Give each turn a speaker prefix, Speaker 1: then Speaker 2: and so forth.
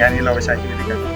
Speaker 1: ഞാൻ ഈ ലോകശാന്തി ലഭിക്കുന്നത്